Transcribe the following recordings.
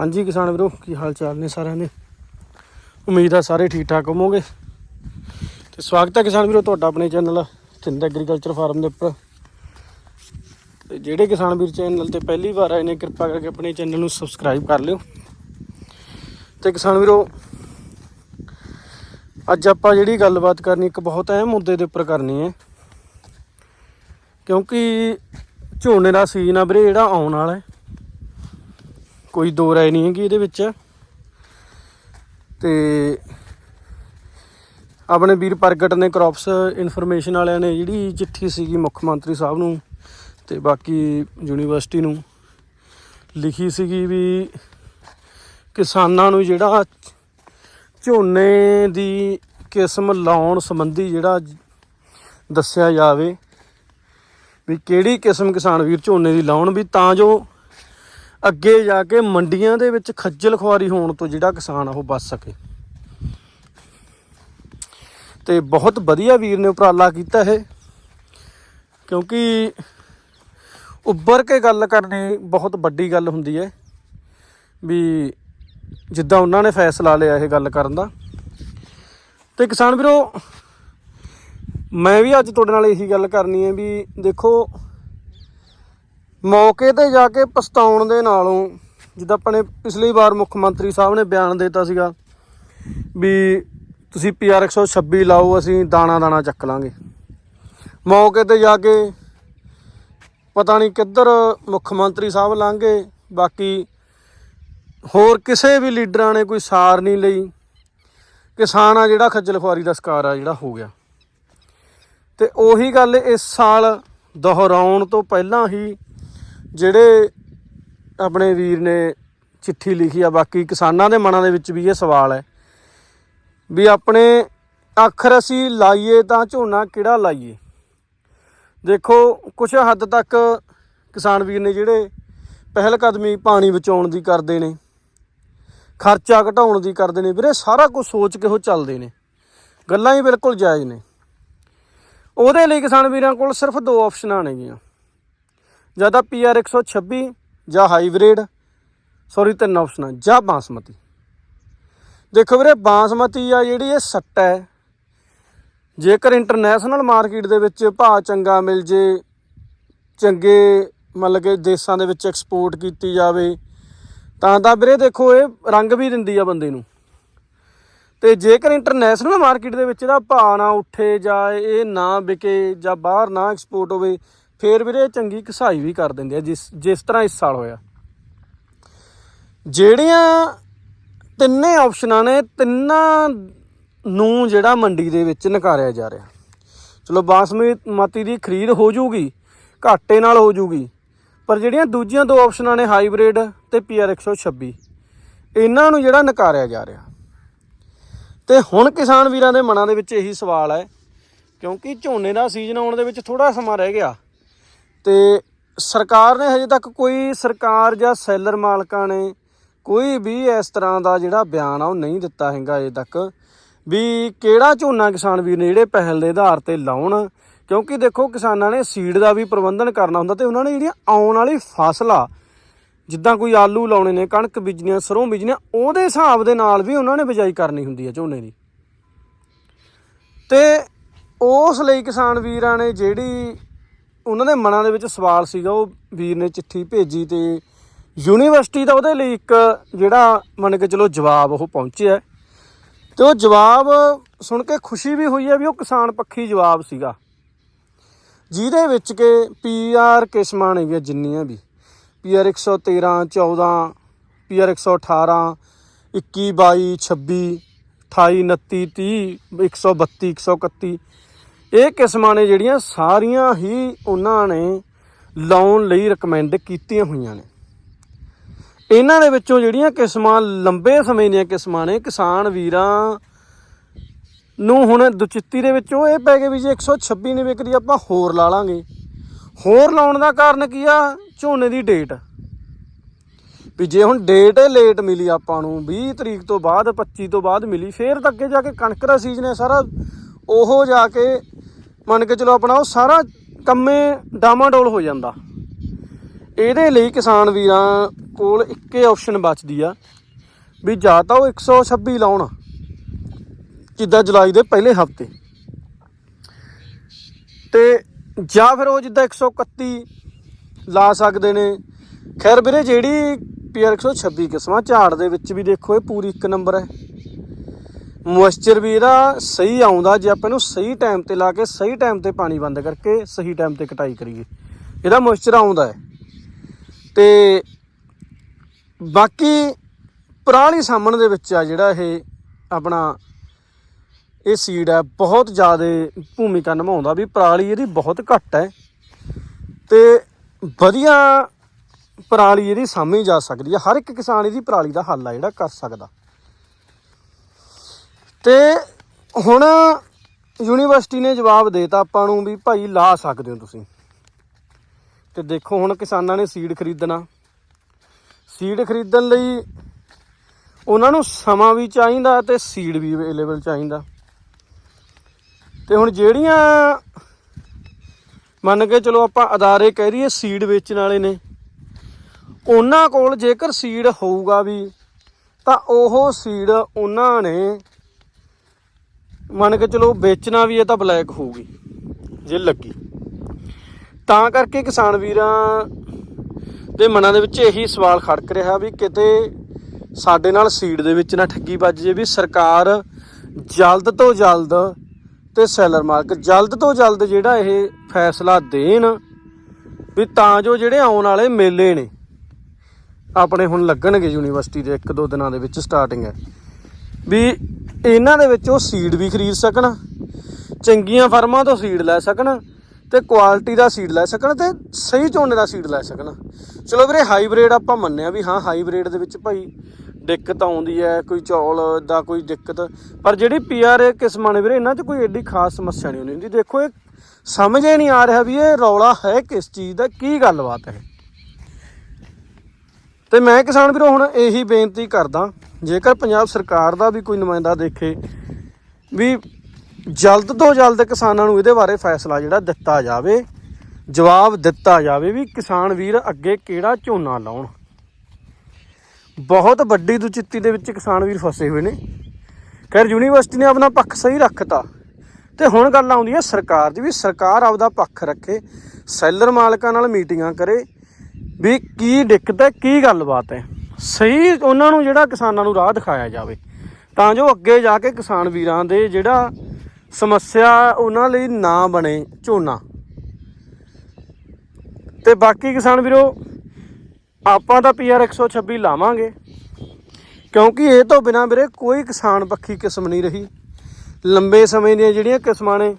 ਹਾਂਜੀ ਕਿਸਾਨ ਵੀਰੋ, ਕੀ ਹਾਲ ਚਾਲ ਨੇ ਸਾਰਿਆਂ ਦੇ? ਉਮੀਦ ਆ ਸਾਰੇ ਠੀਕ ਠਾਕ ਹੋਵੋਗੇ। ਤੇ ਸਵਾਗਤ ਹੈ ਕਿਸਾਨ ਵੀਰੋ ਤੁਹਾਡਾ ਆਪਣੇ ਚੈਨਲ ਥਿੰਦ ਐਗਰੀਕਲਚਰ ਫਾਰਮ ਦੇ ਉੱਪਰ। ਤੇ ਜਿਹੜੇ ਕਿਸਾਨ ਵੀਰ ਚੈਨਲ ਤੇ ਪਹਿਲੀ ਵਾਰ ਆਏ ਨੇ, ਕਿਰਪਾ ਕਰਕੇ ਆਪਣੇ ਚੈਨਲ ਨੂੰ ਸਬਸਕ੍ਰਾਈਬ ਕਰ ਲਿਓ। ਤੇ ਕਿਸਾਨ ਵੀਰੋ, ਅੱਜ ਆਪਾਂ ਜਿਹੜੀ ਗੱਲਬਾਤ ਕਰਨੀ, ਇੱਕ ਬਹੁਤ ਅਹਿਮ ਮੁੱਦੇ ਦੇ ਉੱਪਰ ਕਰਨੀ ਹੈ। ਕਿਉਂਕਿ ਝੋਨੇ ਦਾ ਸੀਜ਼ਨ ਆ ਵੀਰੇ, ਜਿਹੜਾ ਆਉਣ ਵਾਲਾ ਹੈ। ਕੋਈ ਦੋ ਰਾਏ ਨਹੀਂ ਹੈਗੀ ਇਹਦੇ ਵਿੱਚ। ਤੇ ਆਪਣੇ ਵੀਰ ਪ੍ਰਗਟ ਨੇ ਕ੍ਰੌਪਸ ਇਨਫੋਰਮੇਸ਼ਨ ਵਾਲਿਆਂ ਨੇ ਜਿਹੜੀ ਚਿੱਠੀ ਸੀਗੀ ਮੁੱਖ ਮੰਤਰੀ ਸਾਹਿਬ ਨੂੰ ਤੇ ਬਾਕੀ ਯੂਨੀਵਰਸਿਟੀ ਨੂੰ ਲਿਖੀ ਸੀਗੀ ਵੀ ਕਿਸਾਨਾਂ ਨੂੰ ਜਿਹੜਾ ਝੋਨੇ ਦੀ ਕਿਸਮ ਲਾਉਣ ਸੰਬੰਧੀ ਜਿਹੜਾ ਦੱਸਿਆ ਜਾਵੇ ਵੀ ਕਿਹੜੀ ਕਿਸਮ ਕਿਸਾਨ ਵੀਰ ਝੋਨੇ ਦੀ ਲਾਉਣ ਵੀ ਤਾਂ ਜੋ ਅੱਗੇ ਜਾ ਕੇ ਮੰਡੀਆਂ ਦੇ ਵਿੱਚ ਖੱਜਲ ਖੁਆਰੀ ਹੋਣ ਤੋਂ ਜਿਹੜਾ ਕਿਸਾਨ ਆ ਉਹ ਬਚ ਸਕੇ। ਤੇ ਬਹੁਤ ਵਧੀਆ ਵੀਰ ਨੇ ਉਪਰਾਲਾ ਕੀਤਾ ਇਹ, ਕਿਉਂਕਿ ਉੱਭਰ ਕੇ ਗੱਲ ਕਰਨੀ ਬਹੁਤ ਵੱਡੀ ਗੱਲ ਹੁੰਦੀ ਹੈ ਵੀ ਜਿੱਦਾਂ ਉਹਨਾਂ ਨੇ ਫੈਸਲਾ ਲਿਆ ਇਹ ਗੱਲ ਕਰਨ ਦਾ। ਤੇ ਕਿਸਾਨ ਵੀਰੋ, ਮੈਂ ਵੀ ਅੱਜ ਤੁਹਾਡੇ ਨਾਲ ਇਹੀ ਗੱਲ ਕਰਨੀ ਹੈ ਵੀ ਦੇਖੋ ਮੌਕੇ ਤੇ ਜਾ ਕੇ ਪਛਤਾਉਣ ਦੇ ਨਾਲੋਂ, ਜਿੱਦਾਂ ਆਪਣੇ ਪਿਛਲੀ ਵਾਰ ਮੁੱਖ ਮੰਤਰੀ ਸਾਹਿਬ ਨੇ ਬਿਆਨ ਦਿੱਤਾ ਸੀਗਾ ਵੀ ਤੁਸੀਂ ਪੀਆਰ 126 ਲਾਓ, ਅਸੀਂ ਦਾਣਾ ਦਾਣਾ ਚੱਕ ਲਾਂਗੇ। ਮੌਕੇ ਤੇ ਜਾ ਕੇ ਪਤਾ ਨਹੀਂ ਕਿੱਧਰ ਮੁੱਖ ਮੰਤਰੀ ਸਾਹਿਬ ਲੰਘੇ, ਬਾਕੀ ਹੋਰ ਕਿਸੇ ਵੀ ਲੀਡਰਾਂ ਨੇ ਕੋਈ ਸਾਰ ਨਹੀਂ ਲਈ। ਕਿਸਾਨ ਆ ਜਿਹੜਾ ਖੱਜਲ ਖੁਆਰੀ ਦਾ ਸ਼ਿਕਾਰ ਆ, ਜਿਹੜਾ ਹੋ ਗਿਆ। ਤੇ ਉਹੀ ਗੱਲ ਇਸ ਸਾਲ ਦੁਹਰਾਉਣ ਤੋਂ ਪਹਿਲਾਂ ਹੀ ਜਿਹੜੇ ਆਪਣੇ ਵੀਰ ਨੇ ਚਿੱਠੀ ਲਿਖੀ ਆ, ਬਾਕੀ ਕਿਸਾਨਾਂ ਦੇ ਮਨਾਂ ਦੇ ਵਿੱਚ ਵੀ ਇਹ ਸਵਾਲ ਹੈ ਵੀ ਆਪਣੇ ਆਖਰ ਅਸੀਂ ਲਾਈਏ ਤਾਂ ਝੋਨਾ ਕਿਹੜਾ ਲਾਈਏ? ਦੇਖੋ ਕੁਝ ਹੱਦ ਤੱਕ ਕਿਸਾਨ ਵੀਰ ਨੇ ਜਿਹੜੇ ਪਹਿਲ ਕਦਮੀ ਪਾਣੀ ਬਚਾਉਣ ਦੀ ਕਰਦੇ ਨੇ, ਖਰਚਾ ਘਟਾਉਣ ਦੀ ਕਰਦੇ ਨੇ, ਵੀਰੇ ਸਾਰਾ ਕੁਝ ਸੋਚ ਕੇ ਉਹ ਚੱਲਦੇ ਨੇ, ਗੱਲਾਂ ਹੀ ਬਿਲਕੁਲ ਜਾਇਜ਼ ਨੇ। ਉਹਦੇ ਲਈ ਕਿਸਾਨ ਵੀਰਾਂ ਕੋਲ ਸਿਰਫ ਦੋ ਆਪਸ਼ਨਾਂ ਨੇਗੀਆਂ। ਜਾਂ ਤਾਂ ਪੀਆਰ 126 ਜਾਂ ਹਾਈਬ੍ਰਿਡ ਸੌਰੀ ਤਿੰਨ ਆਪਸ਼ਨਾਂ ਜਾਂ ਬਾਸਮਤੀ ਦੇਖੋ ਵੀਰੇ ਬਾਸਮਤੀ ਆ ਜਿਹੜੀ ਇਹ ਸੱਟ ਹੈ ਜੇਕਰ ਇੰਟਰਨੈਸ਼ਨਲ ਮਾਰਕੀਟ ਦੇ ਵਿੱਚ ਭਾਅ ਚੰਗਾ ਮਿਲ ਜੇ ਚੰਗੇ ਮਤਲਬ ਕਿ ਦੇਸ਼ਾਂ ਦੇ ਵਿੱਚ ਐਕਸਪੋਰਟ ਕੀਤੀ ਜਾਵੇ ਤਾਂ ਤਾਂ ਵੀਰੇ ਦੇਖੋ ਇਹ ਰੰਗ ਵੀ ਦਿੰਦੀ ਆ ਬੰਦੇ ਨੂੰ ਤੇ ਜੇਕਰ ਇੰਟਰਨੈਸ਼ਨਲ ਮਾਰਕੀਟ ਦੇ ਵਿੱਚ ਇਹਦਾ ਭਾਅ ਨਾ ਉੱਠੇ ਜਾਂ ਇਹ ਨਾ ਵਿਕੇ ਜਾਂ ਬਾਹਰ ਨਾ ਐਕਸਪੋਰਟ ਹੋਵੇ ਫੇਰ ਵੀਰੇ ਚੰਗੀ ਕਸਾਈ ਵੀ ਕਰ ਦਿੰਦੇ ਆ, ਜਿਸ ਜਿਸ ਤਰ੍ਹਾਂ ਇਸ ਸਾਲ ਹੋਇਆ। ਜਿਹੜੀਆਂ ਤਿੰਨੇ ਆਪਸ਼ਨਾਂ ਨੇ, ਤਿੰਨਾਂ ਨੂੰ ਜਿਹੜਾ ਮੰਡੀ ਦੇ ਵਿੱਚ ਨਕਾਰਿਆ ਜਾ ਰਿਹਾ। ਚਲੋ ਬਾਸਮਤੀ ਦੀ ਖਰੀਦ ਹੋ ਜੂਗੀ, ਘਾਟੇ ਨਾਲ ਹੋ ਜੂਗੀ, ਪਰ ਜਿਹੜੀਆਂ ਦੂਜੀਆਂ ਦੋ ਆਪਸ਼ਨਾਂ ਨੇ, ਹਾਈਬ੍ਰਿਡ ਤੇ ਪੀਆਰ 126 ਇਹਨਾਂ ਨੂੰ ਜਿਹੜਾ ਨਕਾਰਿਆ ਜਾ ਰਿਹਾ। ਤੇ ਹੁਣ ਕਿਸਾਨ ਵੀਰਾਂ ਦੇ ਮਨਾਂ ਦੇ ਵਿੱਚ ਇਹੀ ਸਵਾਲ ਹੈ, ਕਿਉਂਕਿ ਝੋਨੇ ਦਾ ਸੀਜ਼ਨ ਆਉਣ ਦੇ ਵਿੱਚ ਥੋੜਾ ਸਮਾਂ ਰਹਿ ਗਿਆ। ਤੇ ਸਰਕਾਰ ਨੇ ਹਜੇ ਤੱਕ ਕੋਈ ਸਰਕਾਰ ਜਾਂ ਸੈਲਰ ਮਾਲਕਾਂ ਨੇ ਕੋਈ ਵੀ ਇਸ ਤਰ੍ਹਾਂ ਦਾ ਜਿਹੜਾ ਬਿਆਨ ਆ ਉਹ ਨਹੀਂ ਦਿੱਤਾ ਹੈਗਾ ਅਜੇ ਤੱਕ। ਵੀ ਕਿਹੜਾ ਝੋਨਾ ਕਿਸਾਨ ਵੀਰ ਨੇ ਜਿਹੜੇ ਪਹਿਲ ਦੇ ਆਧਾਰ ਤੇ ਲਾਉਣ, ਕਿਉਂਕਿ ਦੇਖੋ ਕਿਸਾਨਾਂ ਨੇ ਸੀਡ ਦਾ ਵੀ ਪ੍ਰਬੰਧਨ ਕਰਨਾ ਹੁੰਦਾ ਤੇ ਉਹਨਾਂ ਨੇ ਜਿਹੜੀਆਂ ਆਉਣ ਵਾਲੀ ਫਸਲ ਆ ਜਿੱਦਾਂ ਕੋਈ ਆਲੂ ਲਾਉਣੇ ਨੇ, ਕਣਕ ਬੀਜਣੀ ਸਰੋਂ ਬੀਜਣੀਆਂ, ਉਹਦੇ ਹਿਸਾਬ ਦੇ ਨਾਲ ਵੀ ਉਹਨਾਂ ਨੇ ਬਿਜਾਈ ਕਰਨੀ ਹੁੰਦੀ ਹੈ ਝੋਨੇ ਦੀ। ਤੇ ਉਸ ਲਈ ਕਿਸਾਨ ਵੀਰਾਂ ਨੇ ਜਿਹੜੀ ਉਹਨਾਂ ਦੇ ਮਨਾਂ ਦੇ ਵਿੱਚ ਸਵਾਲ ਸੀਗਾ, ਉਹ ਵੀਰ ਨੇ ਚਿੱਠੀ ਭੇਜੀ ਤੇ ਯੂਨੀਵਰਸਿਟੀ ਦਾ ਉਹਦੇ ਲਈ ਇੱਕ ਜਿਹੜਾ ਮੰਨ ਕੇ ਚਲੋ ਜਵਾਬ ਉਹ ਪਹੁੰਚਿਆ। ਤੇ ਉਹ ਜਵਾਬ ਸੁਣ ਕੇ ਖੁਸ਼ੀ ਵੀ ਹੋਈ ਹੈ ਵੀ ਉਹ ਕਿਸਾਨ ਪੱਖੀ ਜਵਾਬ ਸੀਗਾ। ਜਿਹਦੇ ਵਿੱਚ ਕਿ ਪੀਆਰ ਕਿਸਮਾਂ ਨੇ ਜਿੰਨੀਆਂ ਵੀ। ਪੀਆਰ 113 14 ਪੀਆਰ 118 21 22 26 28 29 30 132 131 ਇਹ ਕਿਸਮਾਂ ਨੇ ਜਿਹੜੀਆਂ ਸਾਰੀਆਂ ਹੀ ਉਹਨਾਂ ਨੇ ਲਾਉਣ ਲਈ ਰეკਮੈਂਡ ਕੀਤੀਆਂ ਹੋਈਆਂ ਨੇ। ਇਹਨਾਂ ਦੇ ਵਿੱਚੋਂ ਜਿਹੜੀਆਂ ਕਿਸਮਾਂ ਲੰਬੇ ਸਮੇਂ ਦੀਆਂ ਕਿਸਮਾਂ ਨੇ, ਕਿਸਾਨ ਵੀਰਾਂ ਨੂੰ ਹੁਣ ਦੁਚਿੱਤੀ ਦੇ ਵਿੱਚੋਂ ਇਹ ਪੈ ਗਏ ਵੀ ਜੇ 126 ਨੇ ਵਿਕਰੀ ਆਪਾਂ ਹੋਰ ਲਾ ਲਾਂਗੇ। ਹੋਰ ਲਾਉਣ ਦਾ ਕਾਰਨ ਕੀ ਆ? ਝੋਨੇ ਦੀ ਡੇਟ। ਵੀ ਜੇ ਹੁਣ ਡੇਟ ਲੇਟ ਮਿਲੀ ਆਪਾਂ ਨੂੰ 20 ਤਰੀਕ ਤੋਂ ਬਾਅਦ 25 ਤੋਂ ਬਾਅਦ ਮਿਲੀ, ਫੇਰ ਤਾਂ ਅੱਗੇ ਜਾ ਕੇ ਕਣਕ ਦਾ ਸੀਜ਼ਨ ਹੈ ਸਾਰਾ। ਉਹ ਜਾ ਕੇ ਮੰਨ ਕੇ ਚਲੋ ਆਪਣਾ ਉਹ ਸਾਰਾ ਕੰਮੇ ਡਾਮਾਡੋਲ ਹੋ ਜਾਂਦਾ। ਇਹਦੇ ਲਈ ਕਿਸਾਨ ਵੀਰਾਂ ਕੋਲ ਇੱਕੇ ਆਪਸ਼ਨ ਬਚਦੀ ਆ ਵੀ ਜਾਂ ਤਾਂ ਉਹ 126 ਲਾਉਣ, ਜਿੱਦਾਂ ਜੁਲਾਈ ਦੇ ਪਹਿਲੇ ਹਫ਼ਤੇ। ਤੇ ਜਾਂ ਫਿਰ ਉਹ ਜਿੱਦਾਂ 131 ਲਾ ਸਕਦੇ ਨੇ। ਖੈਰ ਵੀਰੇ, ਜਿਹੜੀ ਪੀਆਰ 126 ਕਿਸਮਾਂ ਝਾੜ ਦੇ ਵਿੱਚ ਵੀ ਦੇਖੋ, ਇਹ ਪੂਰੀ ਇੱਕ ਨੰਬਰ ਹੈ। ਮੋਇਸਚਰ ਵੀ ਇਹਦਾ ਸਹੀ ਆਉਂਦਾ ਜੇ ਆਪਾਂ ਇਹਨੂੰ ਸਹੀ ਟਾਈਮ ਤੇ ਲਾ ਕੇ ਸਹੀ ਟਾਈਮ ਤੇ ਪਾਣੀ ਬੰਦ ਕਰਕੇ ਸਹੀ ਟਾਈਮ ਤੇ ਕਟਾਈ ਕਰੀਏ। ਇਹਦਾ ਮੋਇਸਚਰ ਆਉਂਦਾ ਹੈ। ਤੇ ਬਾਕੀ ਪਰਾਲੀ ਸਾਹਮਣ ਦੇ ਵਿੱਚ ਆ ਜਿਹੜਾ ਇਹ ਆਪਣਾ ਇਹ ਸੀਡ ਹੈ ਬਹੁਤ ਜ਼ਿਆਦਾ ਭੂਮਿਕਾ ਨਿਭਾਉਂਦਾ ਵੀ ਪਰਾਲੀ ਇਹਦੀ ਬਹੁਤ ਘੱਟ ਹੈ। ਤੇ ਵਧੀਆ ਪਰਾਲੀ ਇਹਦੀ ਸਾਂਭੀ ਜਾ ਸਕਦੀ ਹੈ। ਹਰ ਇੱਕ ਕਿਸਾਨ ਇਹਦੀ ਪਰਾਲੀ ਦਾ ਹੱਲ ਆ ਜਿਹੜਾ ਕਰ ਸਕਦਾ। ਤੇ ਹੁਣ ਯੂਨੀਵਰਸਿਟੀ ਨੇ ਜਵਾਬ ਦੇਤਾ ਆਪਾਂ ਨੂੰ ਵੀ ਭਾਈ ਲਾ ਸਕਦੇ ਹੋ ਤੁਸੀਂ। ਤੇ ਦੇਖੋ ਹੁਣ ਕਿਸਾਨਾਂ ਨੇ ਸੀਡ ਖਰੀਦਣਾ। ਸੀਡ ਖਰੀਦਣ ਲਈ ਉਹਨਾਂ ਨੂੰ ਸਮਾਂ ਵੀ ਚਾਹੀਦਾ ਤੇ ਸੀਡ ਵੀ ਅਵੇਲੇਬਲ ਚਾਹੀਦਾ। ਤੇ ਹੁਣ ਜਿਹੜੀਆਂ ਮੰਨ ਕੇ ਚਲੋ ਆਪਾਂ ਅਦਾਰੇ ਕਹਿ ਰਹੀਏ ਸੀਡ ਵੇਚਣ ਵਾਲੇ ਨੇ, ਉਹਨਾਂ ਕੋਲ ਜੇਕਰ ਸੀਡ ਹੋਊਗਾ ਵੀ, ਤਾਂ ਉਹ ਸੀਡ ਉਹਨਾਂ ਨੇ ਮੰਨ ਕੇ ਚਲੋ ਵੇਚਣਾ ਵੀ ਇਹ ਤਾਂ ਬਲੈਕ ਹੋਊਗੀ, ਜੇ ਲੱਗੀ। ਤਾਂ ਕਰਕੇ ਕਿਸਾਨ ਵੀਰਾਂ ਦੇ ਮਨਾਂ ਦੇ ਵਿੱਚ ਇਹੀ ਸਵਾਲ ਖੜਕ ਰਿਹਾ ਵੀ ਕਿਤੇ ਸਾਡੇ ਨਾਲ ਸੀਡ ਦੇ ਵਿੱਚ ਨਾ ਠੱਗੀ ਵੱਜ ਜੇ ਵੀ ਸਰਕਾਰ ਜਲਦ ਤੋਂ ਜਲਦ ਤੇ ਸੈਲਰ ਮਾਲਕ ਜਲਦ ਤੋਂ ਜਲਦ ਜਿਹੜਾ ਇਹ ਫੈਸਲਾ ਦੇਣ ਵੀ ਤਾਂ ਜੋ ਜਿਹੜੇ ਆਉਣ ਵਾਲੇ ਮੇਲੇ ਨੇ, ਆਪਣੇ ਹੁਣ ਲੱਗਣਗੇ ਯੂਨੀਵਰਸਿਟੀ ਦੇ ਇੱਕ ਦੋ ਦਿਨਾਂ ਦੇ ਵਿੱਚ ਸਟਾਰਟਿੰਗ ਹੈ। ਵੀ ਇਹਨਾਂ ਦੇ ਵਿੱਚ ਉਹ ਸੀਡ ਵੀ ਖਰੀਦ ਸਕਣ, ਚੰਗੀਆਂ ਫਰਮਾਂ ਤੋਂ ਸੀਡ ਲੈ ਸਕਣ ਤੇ ਕੁਆਲਿਟੀ ਦਾ ਸੀਡ ਲੈ ਸਕਣ ਤੇ ਸਹੀ ਝੋਨੇ ਦਾ ਸੀਡ ਲੈ ਸਕਣ। ਚਲੋ ਵੀਰੇ ਹਾਈਬ੍ਰਿਡ ਆਪਾਂ ਮੰਨਿਆ ਵੀ ਹਾਂ ਹਾਈਬ੍ਰਿਡ ਦੇ ਵਿੱਚ ਭਾਈ ਦਿੱਕਤ ਆਉਂਦੀ ਹੈ, ਕੋਈ ਚੌਲ ਦਾ ਕੋਈ ਦਿੱਕਤ, ਪਰ ਜਿਹੜੀ ਪੀਆਰ ਕਿਸਮਾਂ ਨੇ ਵੀਰੇ, ਇਹਨਾਂ 'ਚ ਕੋਈ ਐਡੀ ਖਾਸ ਸਮੱਸਿਆ ਨਹੀਂ ਹੁੰਦੀ। ਦੇਖੋ, ਇਹ ਸਮਝ ਹੀ ਨਹੀਂ ਆ ਰਿਹਾ ਵੀ ਇਹ ਰੌਲਾ ਹੈ ਕਿਸ ਚੀਜ਼ ਦਾ, ਕੀ ਗੱਲਬਾਤ ਹੈ। ਤੇ ਮੈਂ ਕਿਸਾਨ ਵੀਰੋ, ਹੁਣ ਇਹੀ ਬੇਨਤੀ ਕਰਦਾ ਜੇਕਰ ਪੰਜਾਬ ਸਰਕਾਰ ਦਾ ਵੀ ਕੋਈ ਨੁਮਾਇੰਦਾ ਦੇਖੇ ਵੀ ਜਲਦ ਤੋਂ ਜਲਦ ਕਿਸਾਨਾਂ ਨੂੰ ਇਹਦੇ ਬਾਰੇ ਫੈਸਲਾ ਜਿਹੜਾ ਦਿੱਤਾ ਜਾਵੇ, ਜਵਾਬ ਦਿੱਤਾ ਜਾਵੇ ਵੀ ਕਿਸਾਨ ਵੀਰ ਅੱਗੇ ਕਿਹੜਾ ਝੋਨਾ ਲਾਉਣ। ਬਹੁਤ ਵੱਡੀ ਦੁਚਿੱਤੀ ਦੇ ਵਿੱਚ ਕਿਸਾਨ ਵੀਰ ਫਸੇ ਹੋਏ ਨੇ। ਖੈਰ, ਯੂਨੀਵਰਸਿਟੀ ਨੇ ਆਪਣਾ ਪੱਖ ਸਹੀ ਰੱਖਤਾ। ਤੇ ਹੁਣ ਗੱਲ ਆਉਂਦੀ ਹੈ ਸਰਕਾਰ ਦੀ ਵੀ ਸਰਕਾਰ ਆਪਦਾ ਪੱਖ ਰੱਖੇ, ਸੈਲਰ ਮਾਲਕਾਂ ਨਾਲ ਮੀਟਿੰਗਾਂ ਕਰੇ, ਵੀ ਕੀ ਦਿੱਕਤ ਹੈ, ਕੀ ਗੱਲਬਾਤ ਹੈ। ਸਹੀ ਉਹਨਾਂ ਨੂੰ ਜਿਹੜਾ ਕਿਸਾਨਾਂ ਨੂੰ ਰਾਹ ਦਿਖਾਇਆ ਜਾਵੇ, ਤਾਂ ਜੋ ਅੱਗੇ ਜਾ ਕੇ ਕਿਸਾਨ ਵੀਰਾਂ ਦੇ ਜਿਹੜਾ ਸਮੱਸਿਆ ਉਹਨਾਂ ਲਈ ਨਾ ਬਣੇ ਝੋਨਾ। ਤੇ ਬਾਕੀ ਕਿਸਾਨ ਵੀਰੋ, ਆਪਾਂ ਤਾਂ ਪੀਆਰ 126 ਲਾਵਾਂਗੇ, ਕਿਉਂਕਿ ਇਹ ਤੋਂ ਬਿਨਾ ਵੀਰੇ ਕੋਈ ਕਿਸਾਨ ਪੱਖੀ ਕਿਸਮ ਨਹੀਂ ਰਹੀ। ਲੰਬੇ ਸਮੇਂ ਦੀਆਂ ਜਿਹੜੀਆਂ ਕਿਸਮਾਂ ਨੇ,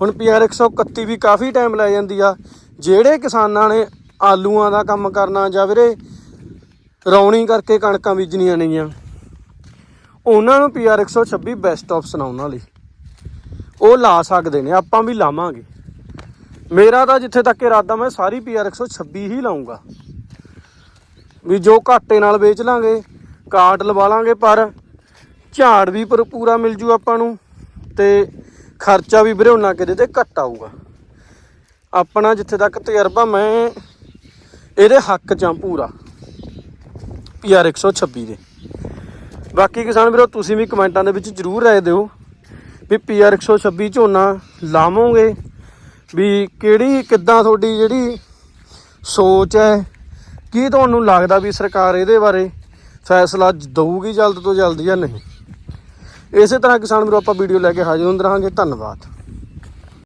ਹੁਣ ਪੀਆਰ 131 ਵੀ ਕਾਫੀ ਟਾਈਮ ਲੈ ਜਾਂਦੀ ਆ। ਜਿਹੜੇ ਕਿਸਾਨਾਂ ਨੇ ਆਲੂਆਂ ਦਾ ਕੰਮ ਕਰਨਾ ਜਾਂ ਵੀਰੇ ਰੌਣੀ ਕਰਕੇ ਕਣਕਾਂ ਬੀਜਣੀਆਂ ਨੇਗੀਆਂ। ਉਹਨਾਂ ਨੂੰ ਪੀਆਰ 126 ਬੈਸਟ ਆਪਸ਼ਨ ਆ ਉਹਨਾਂ ਲਈ। ਉਹ ਲਾ ਸਕਦੇ ਨੇ, ਆਪਾਂ ਵੀ ਲਾਵਾਂਗੇ। ਮੇਰਾ ਤਾਂ ਜਿੱਥੇ ਤੱਕ ਇਰਾਦਾ, ਮੈਂ ਸਾਰੀ ਪੀਆਰ 126 ਹੀ ਲਾਉਂਗਾ ਵੀ ਜੋ ਘਾਟੇ ਨਾਲ ਵੇਚ ਲਾਂਗੇ ਕਾਟ ਲਵਾ ਲਾਂਗੇ, ਪਰ ਝਾੜ ਵੀ ਪਰ ਪੂਰਾ ਮਿਲ ਜੂ ਆਪਾਂ ਨੂੰ, ਤੇ ਖਰਚਾ ਵੀ ਵੀਰੇ ਉਹਨਾਂ ਕਿਤੇ ਤੇ ਘੱਟ ਆਊਗਾ। ਆਪਣਾ ਜਿੱਥੇ ਤੱਕ ਤਜਰਬਾ, ਮੈਂ ਇਹਦੇ ਹੱਕ ਚ ਆ ਪੂਰਾ। ਪੀਆਰ 126 ਦੇ। ਬਾਕੀ ਕਿਸਾਨ ਵੀਰੋ, ਤੁਸੀਂ ਵੀ ਕਮੈਂਟਾਂ ਦੇ ਵਿੱਚ ਜਰੂਰ ਰਾਏ ਦਿਓ ਵੀ ਪੀਆਰ 126 ਝੋਨਾ ਲਾਵੋਗੇ ਵੀ ਕਿਹੜੀ, ਕਿੱਦਾਂ ਤੁਹਾਡੀ ਜਿਹੜੀ ਸੋਚ ਹੈ, ਕੀ ਤੁਹਾਨੂੰ ਲੱਗਦਾ ਵੀ ਸਰਕਾਰ ਇਹਦੇ ਬਾਰੇ ਫੈਸਲਾ ਦਊਗੀ ਜਲਦ ਤੋਂ ਜਲਦ ਜਾਂ ਨਹੀਂ। ਇਸੇ ਤਰ੍ਹਾਂ ਕਿਸਾਨ ਵੀਰੋ, ਆਪਾਂ ਵੀਡੀਓ ਲੈ ਕੇ ਹਾਜ਼ਰ ਹੁੰਦੇ ਰਹਾਂਗੇ। ਧੰਨਵਾਦ।